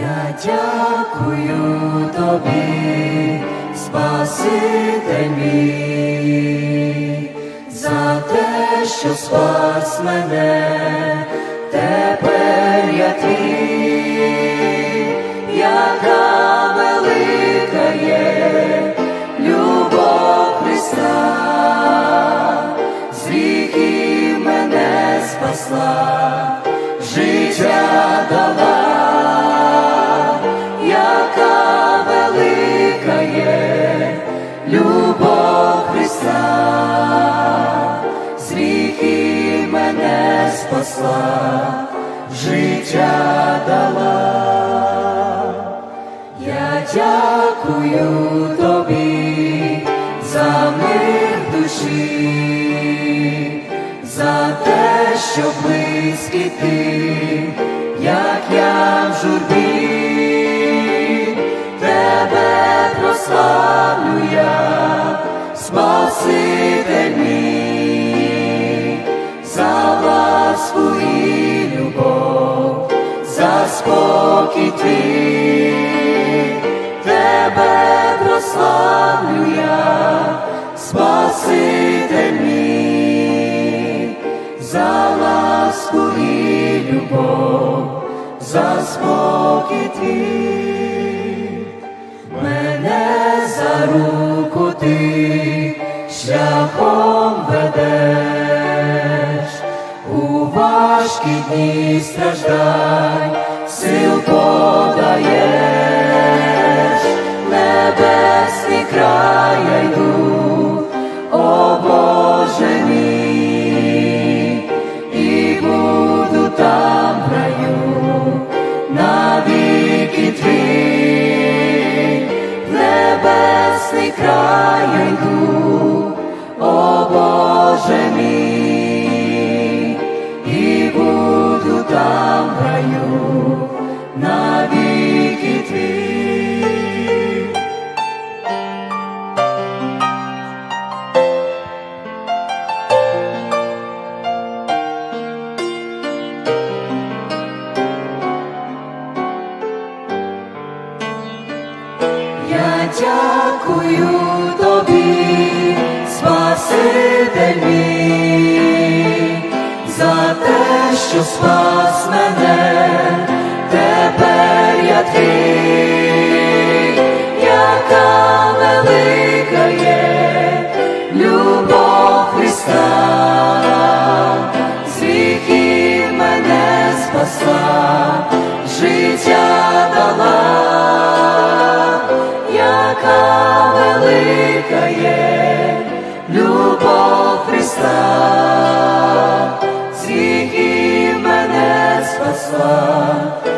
Я дякую тобі, Спаситель мій, за те, що спас мене, тепер я твій, яка велика є любов Христа, з гріхів мене спасла, життя дала мене спасла, життя дала. Я дякую тобі за мир душі, за те, що близький ти, як я в журбі, спокій тебе прославлю я, Спаситель мій, за ласку і любов, за спокій твій, мене за руку ти шляхом ведеш, у важкі дні страждань сил подаєш, небесний край йду, о Боже і буду там в раю, навіки твій, небесний край йду, о Боже мій, дякую тобі, Спаситель мій, за те, що спас мене, тепер я твій, велика є любов Христа, з мене спасла, життя блискає любов Христа, всіх і мене спасла.